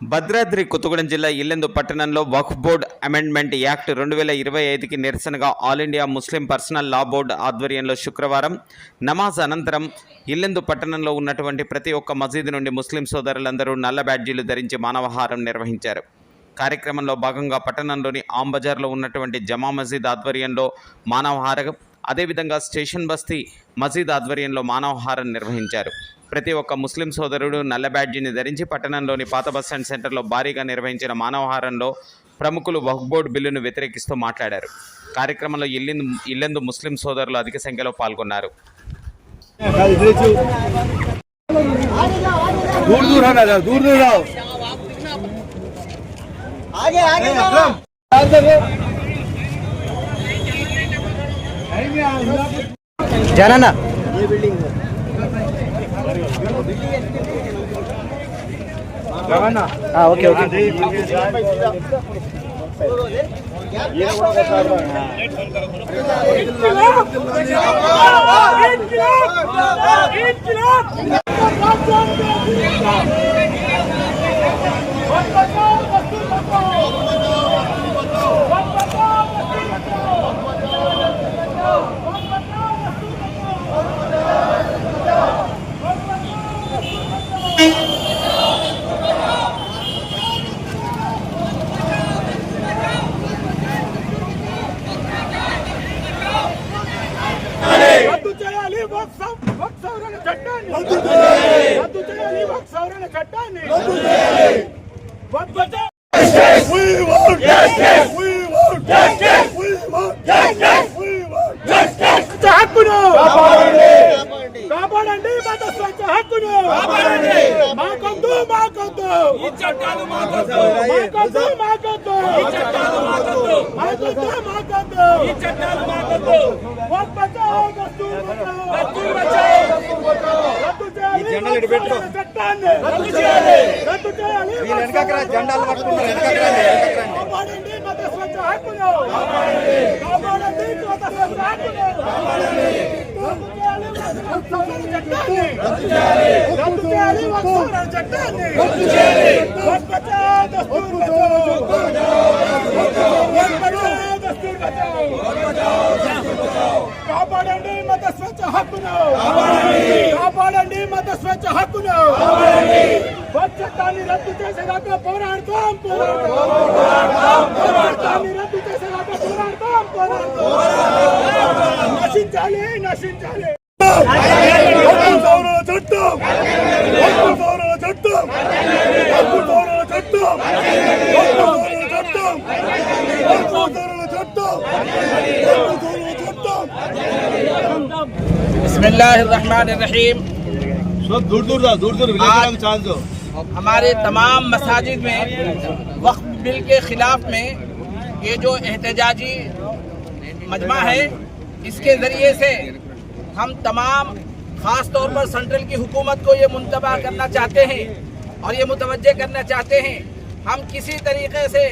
భద్రాద్రి కొత్తగూడెం జిల్లా ఇల్లెందు పట్టణంలో వక్ఫ్ board amendment act రెండు వేల ఇరవై ఐదుకి నిరసనగా All India Muslim Personal Law Board ఆధ్వర్యంలో శుక్రవారం నమాజ్ అనంతరం ఇల్లెందు పట్టణంలో ఉన్నటువంటి ప్రతి ఒక్క మసీదు నుండి ముస్లిం సోదరులందరూ నల్ల బ్యాడ్జీలు ధరించి మానవహారం నిర్వహించారు. కార్యక్రమంలో భాగంగా పట్టణంలోని ఆంబజార్లో ఉన్నటువంటి జమా మసీద్ ఆధ్వర్యంలో మానవహారం అదేవిధంగా స్టేషన్ బస్తీ మసీద్ ఆధ్వర్యంలో మానవహారం నిర్వహించారు. ప్రతి ఒక్క ముస్లిం సోదరుడు నల్ల బ్యాడ్జీని ధరించి పట్టణంలోని పాత బస్టాండ్ సెంటర్లో భారీగా నిర్వహించిన మానవహారంలో ప్రముఖులు వక్ఫ్ బోర్డు బిల్లును వ్యతిరేకిస్తూ మాట్లాడారు. కార్యక్రమంలో ఇల్లెందు ఇల్లెందు ముస్లిం సోదరులు అధిక సంఖ్యలో పాల్గొన్నారు. दूर ఓకే ఓకే Thank you. రద్దు చేయాలి రద్దు చేయాలి వక్ సవరణ చట్టాన్ని రద్దు చేయాలి వక్ Bachao We want justice. We want justice. We want justice. We want justice. స్వచ్ఛ హక్కును కాపాడండి కాపాడండి మత స్వచ్ఛ హక్కును కాపాడండి. మాకొద్దు మాకొద్దు. ఈ చట్టాలు మాకొద్దు. మాకొద్దు మాకొద్దు. ఈ చట్టాలు మాకొద్దు. మాకొద్దు మాకొద్దు. ఈ చట్టాలు మాకొద్దు. వక్ బచావ్ దస్తూర్ బచావ్ దస్తూర్ బచావ్ రద్దు చేయాలి చట్టాన్ని. రద్దు చేయాలి. రద్దు చేయాలి వెనకరా సవరణ జెండాలు పట్టుకుంటారు వెనకరా కాపాడండి మత స్వచ్ఛ హక్కును కాపాడండి. మత స్వచ్ఛ హక్కును రద్దు కాపాడండి మత స్వేచ్ఛ హక్కును కాపాడండి మత స్వేచ్ఛ హక్కును వక్ చట్టాన్ని రద్దు చేసేదాకా పోరాడతాం పోరాడతాం చట్టాన్ని రద్దు చేసేదాకా పోరాడతాం పోరాడతాం నశించాలి నశించాలి హక్కు సౌరవ చట్టం హక్కు సౌరవ చట్టం హక్కు సౌరవ చట్టం హక్కు సౌరవ చట్టం హక్కు సౌరవ చట్టం హక్కు సౌరవ చట్టం बिस्मिल्लाहिर्रहमानिर्रहीम सब दूर दूर जाओ दूर दूर आज- चांस दो हमारे तमाम मसाजिद में वक्फ خاص طور پر سینٹرل کی حکومت کو یہ منتبہ کرنا چاہتے ہیں اور یہ متوجہ کرنا چاہتے ہیں ہم کسی طریقے سے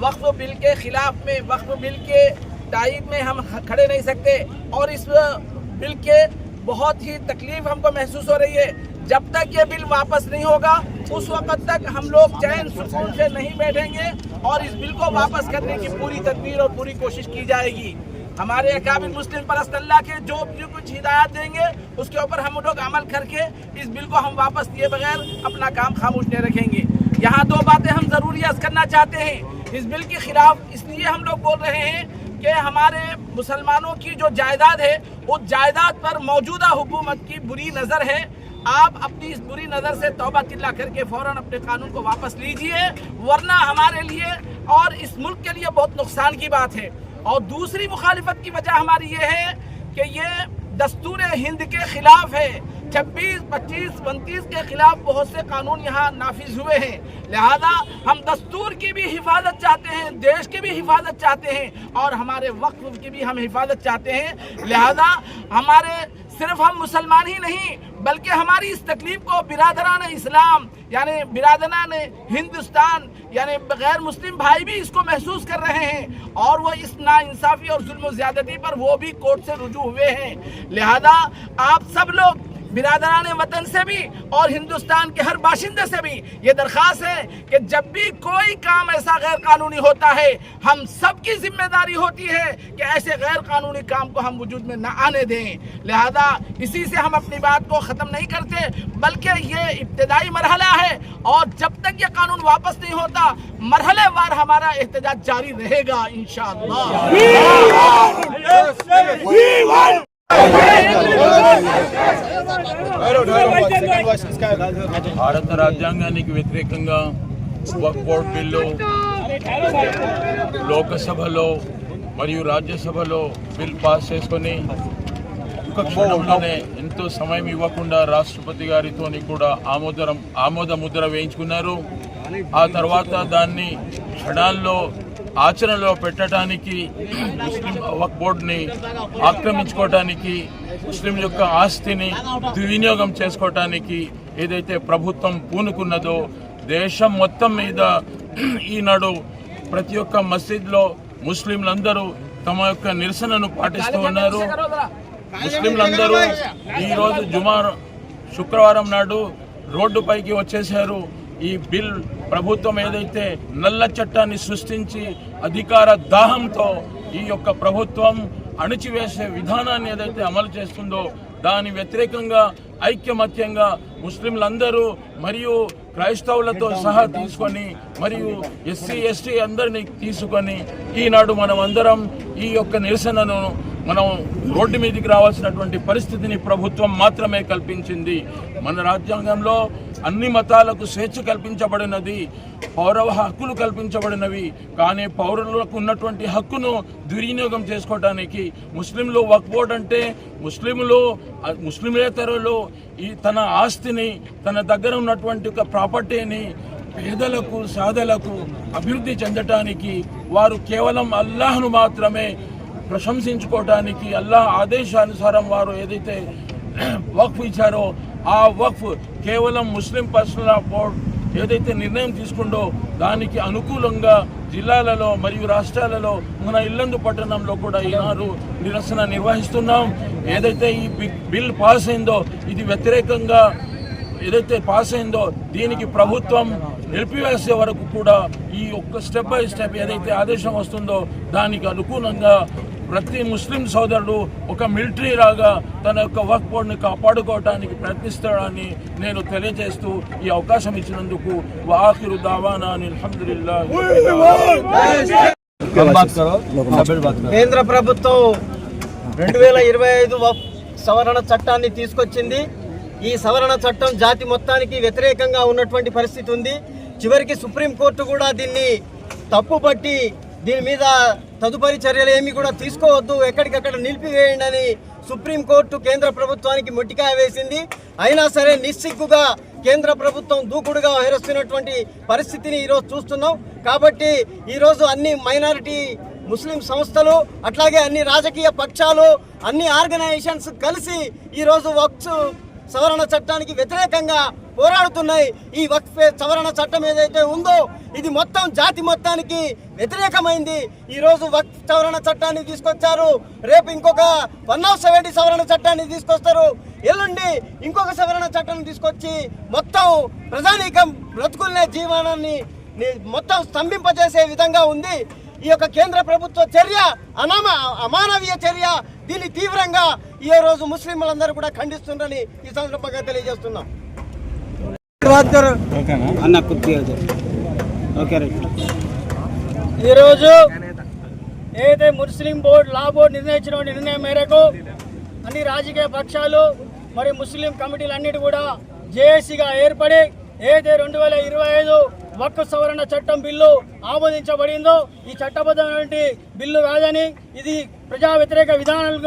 وقف بل کے خلاف میں، وقف بل کے تائید میں ہم کھڑے نہیں سکتے اور اس بل کے بہت ہی تکلیف ہم کو محسوس ہو رہی ہے۔ جب تک یہ بل واپس نہیں ہوگا، اس وقت تک ہم لوگ چین سکون سے نہیں بیٹھیں گے اور اس بل کو واپس کرنے کی پوری تدبیر اور پوری کوشش کی جائے گی۔ ہمارے اکابر مسلم پرست اللہ کے جو بھی کچھ ہدایات دیں گے، اس کے اوپر ہم لوگ عمل کر کے اس بل کو ہم واپس دیے بغیر اپنا کام خاموش نہیں رکھیں گے۔ یہاں دو باتیں ہم ضروری عرض کرنا چاہتے ہیں۔ اس بل کے خلاف اس لیے ہم لوگ بول رہے ہیں کہ ہمارے مسلمانوں کی جو جائیداد ہے، اس جائیداد پر موجودہ حکومت کی بری نظر ہے۔ آپ اپنی اس بری نظر سے توبہ تلا کر کے فوراً اپنے قانون کو واپس لیجیے، ورنہ ہمارے لیے اور اس ملک کے لیے بہت نقصان کی بات ہے۔ اور دوسری مخالفت کی وجہ ہماری یہ ہے کہ یہ دستور ہند کے خلاف ہے۔ چھبیس، پچیس انتیس کے خلاف بہت سے قانون یہاں نافذ ہوئے ہیں۔ لہذا ہم دستور کی بھی حفاظت چاہتے ہیں، دیش کی بھی حفاظت چاہتے ہیں اور ہمارے وقف کی بھی ہم حفاظت چاہتے ہیں۔ لہذا ہمارے صرف ہم مسلمان ہی نہیں، بلکہ ہماری اس تکلیف کو برادران اسلام یعنی برادران ہندوستان یعنی غیر مسلم بھائی بھی اس کو محسوس کر رہے ہیں۔ اور وہ اس ناانصافی اور ظلم و زیادتی پر وہ بھی کورٹ سے رجوع ہوئے ہیں۔ لہذا آپ سب لوگ برادران وطن سے بھی اور ہندوستان کے ہر باشندے سے بھی یہ درخواست ہے کہ جب بھی کوئی کام ایسا غیر قانونی ہوتا ہے، ہم سب کی ذمہ داری ہوتی ہے کہ ایسے غیر قانونی کام کو ہم وجود میں نہ آنے دیں۔ لہذا اسی سے ہم اپنی بات کو ختم نہیں کرتے، بلکہ یہ ابتدائی مرحلہ ہے اور جب تک یہ قانون واپس نہیں ہوتا، مرحلے وار ہمارا احتجاج جاری رہے گا، انشاءاللہ۔ جی భారత రాజ్యాంగానికి వ్యతిరేకంగా వక్ఫోర్డ్ బిల్లు లోకసభలో మరియు రాజ్యసభలో బిల్ పాస్ చేసుకొని క్షణంలోనే ఎంతో సమయం ఇవ్వకుండా రాష్ట్రపతి గారితో కూడా ఆమోదం ఆమోద ముద్ర వేయించుకున్నారు. ఆ తర్వాత దాన్ని క్షణాల్లో ఆచరణలో పెట్టడానికి ముస్లిం వక్ బోర్డుని ఆక్రమించుకోవటానికి ముస్లిం యొక్క ఆస్తిని దుర్వినియోగం చేసుకోవటానికి ఏదైతే ప్రభుత్వం పూనుకున్నదో దేశం మొత్తం మీద ఈనాడు ప్రతి ఒక్క మసీద్లో ముస్లింలందరూ తమ యొక్క నిరసనను పాటిస్తూ ఉన్నారు. ముస్లింలందరూ ఈరోజు జుమా శుక్రవారం నాడు రోడ్డుపైకి వచ్చేసారు ఈ బిల్ ప్రభుత్వం ఏదైతే నల్ల చట్టాన్ని సృష్టించి అధికార దాహంతో ఈ యొక్క ప్రభుత్వం అణిచివేసే విధానాన్ని ఏదైతే అమలు చేస్తుందో దాని వ్యతిరేకంగా ఐక్యమత్యంగా ముస్లింలందరూ మరియు క్రైస్తవులతో సహా తీసుకొని మరియు ఎస్సీ ఎస్టీ అందరినీ తీసుకొని ఈనాడు మనం అందరం ఈ యొక్క నిరసనను మనం రోడ్డు మీదకి రావాల్సినటువంటి పరిస్థితిని ప్రభుత్వం మాత్రమే కల్పించింది. మన రాజ్యాంగంలో అన్ని మతాలకు స్వేచ్ఛ కల్పించబడినది పౌరవ హక్కులు కల్పించబడినవి కానీ పౌరులకు ఉన్నటువంటి హక్కును దుర్వినియోగం చేసుకోవడానికి ముస్లింలు వక్ బోర్డ్ అంటే ముస్లింలు ముస్లింలేతరులు ఈ తన ఆస్తిని తన దగ్గర ఉన్నటువంటి ఒక ప్రాపర్టీని పేదలకు సాధలకు అభివృద్ధి చెందటానికి వారు కేవలం అల్లాహ్ను మాత్రమే ప్రశంసించుకోవటానికి అల్లా ఆదేశానుసారం వారు ఏదైతే వక్ఫ్ ఇచ్చారో ఆ వక్ఫ్ కేవలం ముస్లిం పర్సనల్ బోర్డ్ ఏదైతే నిర్ణయం తీసుకుందో దానికి అనుకూలంగా జిల్లాలలో మరియు రాష్ట్రాలలో మన ఇల్లందు పట్టణంలో కూడా ఈనాడు నిరసన నిర్వహిస్తున్నాం. ఏదైతే ఈ బిల్ పాస్ అయిందో ఇది వ్యతిరేకంగా ఏదైతే పాస్ అయిందో దీనికి ప్రభుత్వం నిలిపివేసే వరకు కూడా ఈ ఒక్క స్టెప్ బై స్టెప్ ఏదైతే ఆదేశం వస్తుందో దానికి అనుకూలంగా ప్రతి ముస్లిం సోదరుడు ఒక మిలిటరీ లాగా తన యొక్క వర్క్ బోర్డ్ని కాపాడుకోవడానికి ప్రయత్నిస్తాడని నేను తెలియజేస్తూ ఈ అవకాశం ఇచ్చినందుకు వాహిరు దావానా అల్హమ్దుల్లా కేంద్ర ప్రభుత్వం రెండు వేల ఇరవై ఐదు సవరణ చట్టాన్ని తీసుకొచ్చింది. ఈ సవరణ చట్టం జాతి మొత్తానికి వ్యతిరేకంగా ఉన్నటువంటి పరిస్థితి ఉంది. చివరికి సుప్రీంకోర్టు కూడా దీన్ని తప్పుపట్టి దీని మీద తదుపరి చర్యలు ఏమి కూడా తీసుకోవద్దు. ఎక్కడికక్కడ నిలిపివేయండి అని సుప్రీంకోర్టు కేంద్ర ప్రభుత్వానికి మొట్టికాయ వేసింది. అయినా సరే నిస్సిగ్గుగా కేంద్ర ప్రభుత్వం దూకుడుగా వ్యవహరిస్తున్నటువంటి పరిస్థితిని ఈరోజు చూస్తున్నాం. కాబట్టి ఈరోజు అన్ని మైనారిటీ ముస్లిం సంస్థలు అట్లాగే అన్ని రాజకీయ పక్షాలు అన్ని ఆర్గనైజేషన్స్ కలిసి ఈరోజు వక్ఫ్ సవరణ చట్టానికి వ్యతిరేకంగా పోరాడుతున్నాయి. ఈ వక్ఫ్ సవరణ చట్టం ఏదైతే ఉందో ఇది మొత్తం జాతి మొత్తానికి వ్యతిరేకమైంది. ఈరోజు వక్ఫ్ సవరణ చట్టాన్ని తీసుకొచ్చారు. రేపు ఇంకొక వన్ ఆఫ్ సెవెంటీ సవరణ చట్టాన్ని తీసుకొస్తారు. ఎల్లుండి ఇంకొక సవరణ చట్టాన్ని తీసుకొచ్చి మొత్తం ప్రజానీకం బ్రతుకులనే జీవనాన్ని మొత్తం స్తంభింపజేసే విధంగా ఉంది. ఈ యొక్క కేంద్ర ప్రభుత్వ చర్య అనామ అమానవీయ చర్య దీన్ని తీవ్రంగా ఈ రోజు ముస్లింలందరూ కూడా ఖండిస్తుందని ఈ సందర్భంగా తెలియజేస్తున్నాం. ఈరోజు ఏదైతే ముస్లిం బోర్డు లా బోర్డు నిర్ణయించిన నిర్ణయం మేరకు అన్ని రాజకీయ పక్షాలు మరి ముస్లిం కమిటీలు అన్నిటి కూడా జేఏసీగా ఏర్పడి ఏదైతే రెండు వేల ఇరవై ఐదు వక్ఫ్ సవరణ చట్టం బిల్లు ఆమోదించబడిందో ఈ చట్టబద్ధమైనటువంటి బిల్లు కాదని ఇది ప్రజా వ్యతిరేక విధానాలు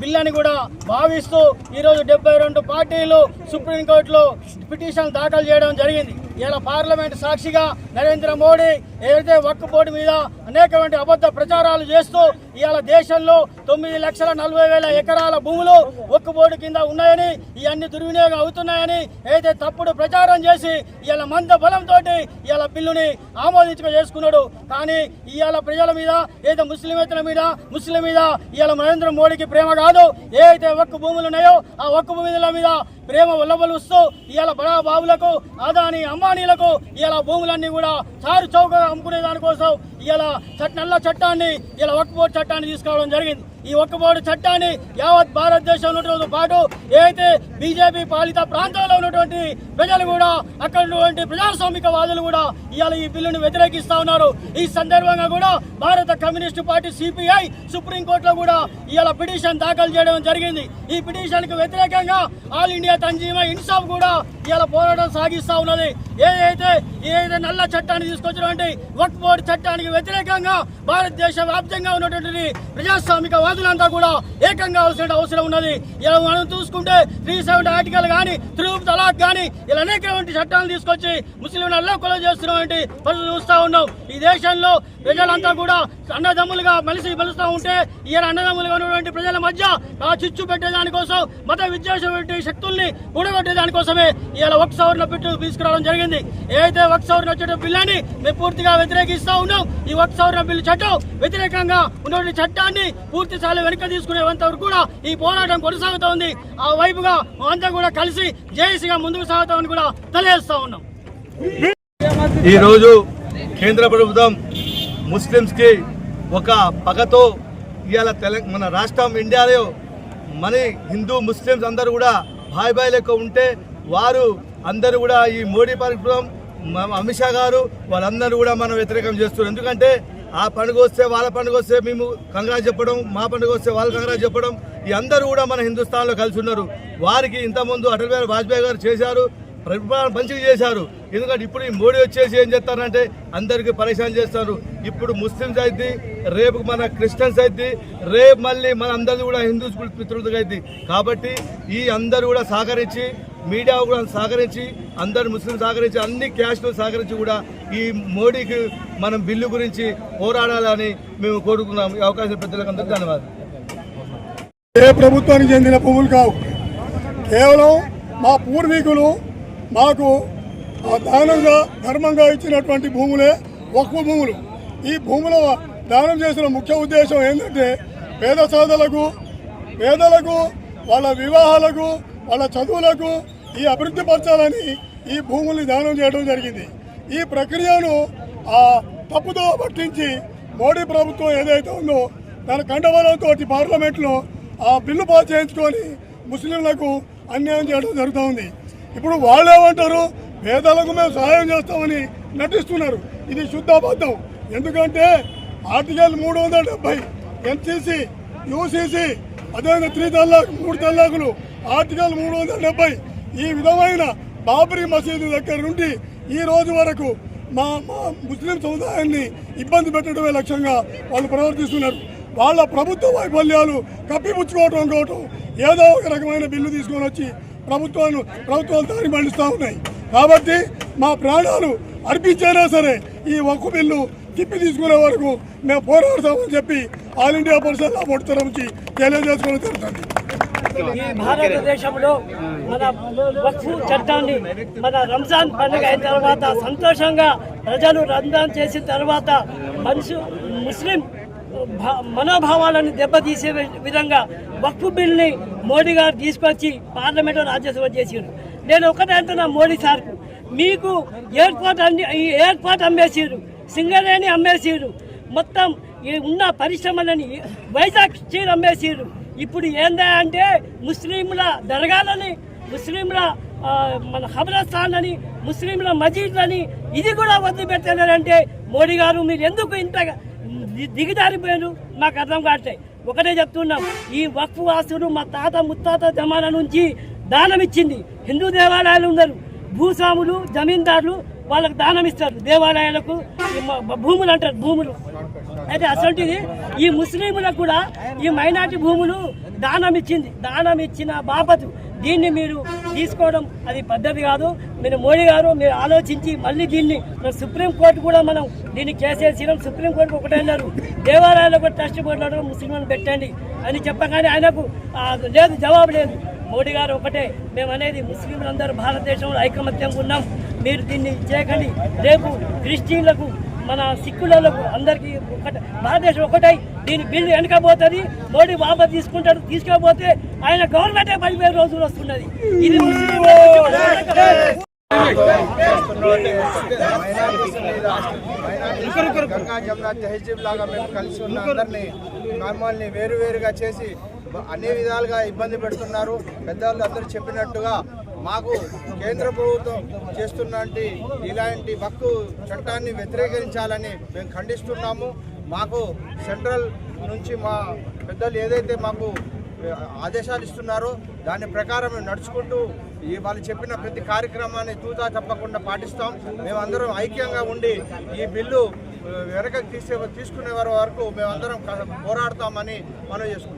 బిల్లు అని కూడా భావిస్తూ ఈరోజు డెబ్బై రెండు పార్టీలు సుప్రీంకోర్టులో పిటిషన్ దాఖలు చేయడం జరిగింది. ఇలా పార్లమెంట్ సాక్షిగా నరేంద్ర మోడీ ఏదైతే వక్కు బోర్డు మీద అనేకమైన అబద్ధ ప్రచారాలు చేస్తూ ఇవాళ దేశంలో తొమ్మిది లక్షల నలభై వేల ఎకరాల భూములు ఒక్క బోర్డు కింద ఉన్నాయని ఇవన్నీ దుర్వినియోగం అవుతున్నాయని ఏదైతే తప్పుడు ప్రచారం చేసి ఇవాళ మంద బలంతో ఇవాళ బిల్లుని ఆమోదించుక చేసుకున్నాడు. కానీ ఇవాళ ప్రజల మీద ఏదైతే ముస్లిమేతల మీద ముస్లిం మీద ఇవాళ నరేంద్ర మోడీకి ప్రేమ కాదు ఏదైతే ఒక్క భూములు ఉన్నాయో ఆ ఒక్క భూముల మీద ప్రేమ ఉల్లబలుస్తూ ఇవాళ బడా బాబులకు అదాని అంబానీలకు ఇలా భూములన్నీ కూడా చారు చౌకగా అమ్ముకునే దానికోసం ఇలా చట్ట నల్ల చట్టాన్ని ఇలా ఒక్క చట్టాన్ని తీసుకురావడం జరిగింది. ఈ ఒక్కబోటు చట్టాన్ని యావత్ భారతదేశంలో ఉన్నటువంటి పాటు ఏదైతే బీజేపీ పాలిత ప్రాంతాల్లో ఉన్నటువంటి ప్రజలు కూడా అక్కడ ఉన్నటువంటి ప్రజాస్వామిక వాదులు కూడా ఇవాళ ఈ బిల్లును వ్యతిరేకిస్తా ఉన్నారు. ఈ సందర్భంగా కూడా భారత కమ్యూనిస్టు పార్టీ సిపిఐ సుప్రీంకోర్టులో కూడా ఇవాళ పిటిషన్ దాఖలు చేయడం జరిగింది. ఈ పిటిషన్కు వ్యతిరేకంగా ఆల్ ఇండియా తంజీమా ఇన్సాఫ్ కూడా ఇలా పోరాటం సాగిస్తూ ఉన్నది. ఏదైతే ఏదైతే నల్ల చట్టాన్ని తీసుకొచ్చినటువంటి వక్ బోర్డు చట్టానికి వ్యతిరేకంగా భారతదేశ వ్యాప్తంగా ఉన్నటువంటి ప్రజాస్వామిక వాదులంతా కూడా ఏకంగా అవసరం అవసరం ఉన్నది. ఇలా మనం చూసుకుంటే త్రీ సెవెంటీ ఆర్టికల్ కానీ త్రీ తలాక్ కానీ ఇలా అనేకటువంటి చట్టాలు తీసుకొచ్చి ముస్లింలు అల్లకొల చేస్తున్నటువంటి పరిస్థితి చూస్తూ ఉన్నాం. ఈ దేశంలో ప్రజలంతా కూడా అన్నదమ్ములుగా మలిసి మలుస్తూ ఉంటే ఈయన అన్నదమ్ములుగా ఉన్నటువంటి ప్రజల మధ్య ఆ చిచ్చు పెట్టే దానికోసం మత విద్వేషం శక్తుల్ని కూడగొట్టే దానికోసమే ఇవాళ వర్క్ సవరణ పెట్టు తీసుకురావడం జరిగింది. ఏదైతే వర్క్ సవరణ వచ్చే బిల్లాన్ని మేము పూర్తిగా వ్యతిరేకిస్తా ఉన్నాం. ఈ వర్క్ సవర్ణ బిల్లు చట్టం వ్యతిరేకంగా ఉన్నటువంటి చట్టాన్ని పూర్తి స్థాయిలో వెనక తీసుకునేంత వరకు కూడా ఈ పోరాటం కొనసాగుతూ ఉంది. ఆ వైపుగా అంతా కూడా కలిసి జేఏసీగా ముందుకు సాగుతామని కూడా తెలియజేస్తా ఉన్నాం. ఈరోజు కేంద్ర ప్రభుత్వం ముస్లిమ్స్కి ఒక పగతో ఇవాళ తెలంగాణ మన రాష్ట్రం ఇండియాలో మన హిందూ ముస్లిమ్స్ అందరూ కూడా భాయ్ భాయ్ లెక్క ఉంటే వారు అందరూ కూడా ఈ మోడీ ప్రభుత్వం అమిత్ షా గారు వాళ్ళందరూ కూడా మనం వ్యతిరేకం చేస్తున్నారు. ఎందుకంటే ఆ పండుగ వస్తే వాళ్ళ పండుగ వస్తే మేము కంగ్రాజ్ చెప్పడం మా పండుగ వస్తే వాళ్ళు కంగ్రాజ్ చెప్పడం ఈ అందరూ కూడా మన హిందుస్థాన్లో కలిసి ఉన్నారు. వారికి ఇంతకుముందు అటల్ బిహారీ వాజ్పేయి గారు చేశారు పరిపాలన మంచిగా చేశారు. ఎందుకంటే ఇప్పుడు ఈ మోడీ వచ్చేసి ఏం చేస్తారంటే అందరికీ పరేషాన్ చేస్తారు. ఇప్పుడు ముస్లిమ్స్ అయితే రేపు మన క్రిస్టియన్స్ అయితే రేపు మళ్ళీ మన అందరిది కూడా హిందూస్ పితృతుగా అయితే కాబట్టి ఈ అందరూ కూడా సహకరించి మీడియా కూడా సహకరించి అందరు ముస్లిం సహకరించి అన్ని క్యాస్ట్లు సహకరించి కూడా ఈ మోడీకి మనం బిల్లు గురించి పోరాడాలని మేము కోరుకున్నాం ఈ అవకాశం పెద్దలకు అందరికీ ధన్యవాదాలు. ఏ ప్రభుత్వానికి చెందిన పువ్వులు కావు. కేవలం మా పూర్వీకులు మాకు ఆ దానంగా ధర్మంగా ఇచ్చినటువంటి భూములే ఒక్క భూములు. ఈ భూముల దానం చేసిన ముఖ్య ఉద్దేశం ఏంటంటే పేద సాధలకు పేదలకు వాళ్ళ వివాహాలకు వాళ్ళ చదువులకు ఈ అభివృద్ధి పరచాలని ఈ భూముల్ని దానం చేయడం జరిగింది. ఈ ప్రక్రియను ఆ తప్పుతో పట్టించి మోడీ ప్రభుత్వం ఏదైతే ఉందో తన కండబలంతో పార్లమెంట్లో ఆ బిల్లు పాస్ చేయించుకొని ముస్లింలకు అన్యాయం చేయడం జరుగుతుంది ఇప్పుడు వాళ్ళు ఏమంటారు పేదలకు మేము సహాయం చేస్తామని నటిస్తున్నారు. ఇది శుద్ధాబద్ధం ఎందుకంటే ఆర్టికల్ మూడు వందల డెబ్బై ఎన్సీసీ యూసీసీ అదేవిధంగా త్రీ తల్లాక్ మూడు తల్లాకులు ఆర్టికల్ మూడు వందల డెబ్బై ఈ విధమైన బాబరీ మసీదు దగ్గర నుండి ఈ రోజు వరకు మా మా ముస్లిం సముదాయాన్ని ఇబ్బంది పెట్టడమే లక్ష్యంగా వాళ్ళు ప్రవర్తిస్తున్నారు. వాళ్ళ ప్రభుత్వ వైఫల్యాలు కప్పిపుచ్చుకోవటం కావటం ఏదో ఒక రకమైన బిల్లు తీసుకొని వచ్చి ప్రభుత్వాన్ని ప్రభుత్వాలు దారి మళ్ళిస్తూ ఉన్నాయి. కాబట్టి మా ప్రాణాలు అర్పించైనా సరే ఈ ఒక్క బిల్లు తిప్పి తీసుకునే వరకు మేము పోరాడతామని చెప్పి ఆల్ ఇండియా పరిషత్ బోర్డు నుంచి తెలియజేసుకోవడం జరుగుతుంది. ఈ భారతదేశంలో మన వక్ఫ్ చట్టాన్ని మన రంజాన్ పండుగ అయిన తర్వాత సంతోషంగా ప్రజలు రంజాన్ చేసిన తర్వాత మనిషి ముస్లిం మనోభావాలను దెబ్బతీసే విధంగా వక్ఫ్ బిల్ని మోడీ గారు తీసుకొచ్చి పార్లమెంట్లో రాజ్యసభ చేసిండు నేను ఒకటే అంటున్నా మోడీ సార్కు. మీకు ఎయిర్పోర్ట్ అన్ని ఈ ఎయిర్పోర్ట్ అమ్మేసిర్రు. సింగరేణి అమ్మేసిర్రు. మొత్తం ఈ ఉన్న పరిశ్రమలని వైజాగ్ స్టీల్ అమ్మేసిర్రు. ఇప్పుడు ఏందా అంటే ముస్లింల దర్గాలని ముస్లింల మన ఖబరస్థాన్ అని ముస్లింల మజీద్లని ఇది కూడా వదిలిపెట్టారంటే మోడీ గారు మీరు ఎందుకు ఇంత ది- దిగజారిపోయారు? మాకు అర్థం కావట్లేదు. ఒకటే చెప్తున్నాం. ఈ వక్ఫ్ వాసులు మా తాత ముత్తాత జమానా నుంచి దానం ఇచ్చింది హిందూ దేవాలయాలు ఉన్నారు భూస్వాములు జమీందారులు వాళ్ళకు దానం ఇస్తారు దేవాలయాలకు ఈ భూములు అంటారు భూములు. అయితే అసలుంటిది ఈ ముస్లింలకు కూడా ఈ మైనార్టీ భూములు దానం ఇచ్చింది దానం ఇచ్చిన బాపతు దీన్ని మీరు తీసుకోవడం అది పద్ధతి కాదు. మీరు మోడీ గారు మీరు ఆలోచించి మళ్ళీ దీన్ని మన సుప్రీంకోర్టు కూడా మనం దీన్ని కేసేసినాం సుప్రీంకోర్టు ఒకటే అన్నారు. దేవాలయాలకు ట్రస్ట్ బోర్డులో ముస్లింలను పెట్టండి అని చెప్పగానే ఆయనకు లేదు జవాబు లేదు. మోడీ గారు ఒకటే మేము అనేది ముస్లింలందరూ భారతదేశంలో ఐకమత్యంగా ఉన్నాం. మీరు దీన్ని చేయకండి. రేపు క్రిస్టియన్లకు మన సిక్కులకు అందరికీ ఒకటే భారతదేశం ఒకటై దీని బిల్లు వెనకపోతుంది మోడీ వాపస్ తీసుకుంటాడు తీసుకోకపోతే ఆయన గవర్నమెంటే పడిపోయే రోజులు వస్తున్నది. ఇది గంగా జమున తెహజీబ్ లాగా మేము కలిసి ఉన్న అందరినీ మమ్మల్ని వేరువేరుగా చేసి అన్ని విధాలుగా ఇబ్బంది పెడుతున్నారు. పెద్దవాళ్ళు అందరూ చెప్పినట్టుగా మాకు కేంద్ర ప్రభుత్వం చేస్తున్నటువంటి ఇలాంటి హక్కు చట్టాన్ని వ్యతిరేకించాలని మేము ఖండిస్తున్నాము. మాకు సెంట్రల్ నుంచి మా పెద్దలు ఏదైతే మాకు ఆదేశాలు ఇస్తున్నారో దాని ప్రకారం మేము నడుచుకుంటూ ఈ వాళ్ళు చెప్పిన ప్రతి కార్యక్రమాన్ని తూతా తప్పకుండా పాటిస్తాం. మేమందరం ఐక్యంగా ఉండి ఈ బిల్లు వెనక తీసే తీసుకునే వారి వరకు మేమందరం పోరాడతామని మనం చేసుకుంటాం